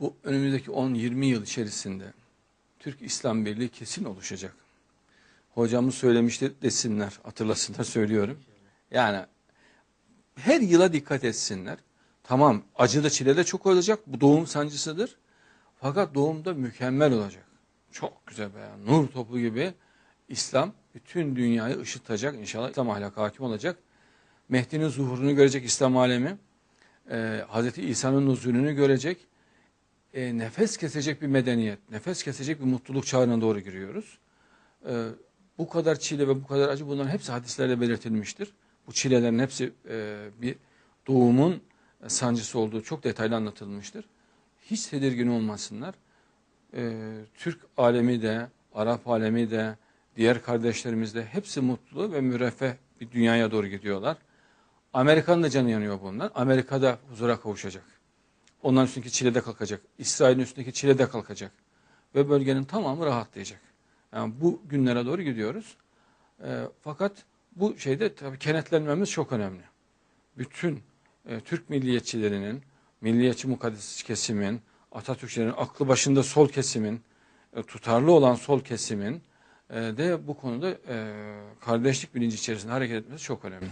bu önümüzdeki 10-20 yıl içerisinde Türk İslam Birliği kesin oluşacak. Hocamız söylemişti desinler, hatırlasınlar söylüyorum. Yani her yıla dikkat etsinler. Tamam acı da çile de çok olacak. Bu doğum sancısıdır. Fakat doğumda mükemmel olacak. Çok güzel beyan. Nur topu gibi İslam bütün dünyayı ışıtacak. İnşallah İslam ahlakı hakim olacak. Mehdi'nin zuhurunu görecek İslam alemi. Ee, Hazreti İsa'nın nuzulünü görecek. Ee, nefes kesecek bir medeniyet, nefes kesecek bir mutluluk çağına doğru giriyoruz. Ee, bu kadar çile ve bu kadar acı bunların hepsi hadislerde belirtilmiştir. Bu çilelerin hepsi e, bir doğumun sancısı olduğu çok detaylı anlatılmıştır. Hiç tedirgin olmasınlar. Ee, Türk alemi de, Arap alemi de, diğer kardeşlerimiz de hepsi mutlu ve müreffeh bir dünyaya doğru gidiyorlar. Amerika'nın da canı yanıyor bundan. Amerika da huzura kavuşacak. Onların üstündeki çile de kalkacak. İsrail'in üstündeki çile de kalkacak. Ve bölgenin tamamı rahatlayacak. Yani bu günlere doğru gidiyoruz. Ee, fakat bu şeyde tabii kenetlenmemiz çok önemli. Bütün e, Türk milliyetçilerinin, milliyetçi mukaddes kesimin, Atatürkçülerin aklı başında sol kesimin, e, tutarlı olan sol kesimin e, de bu konuda e, kardeşlik bilinci içerisinde hareket etmesi çok önemli.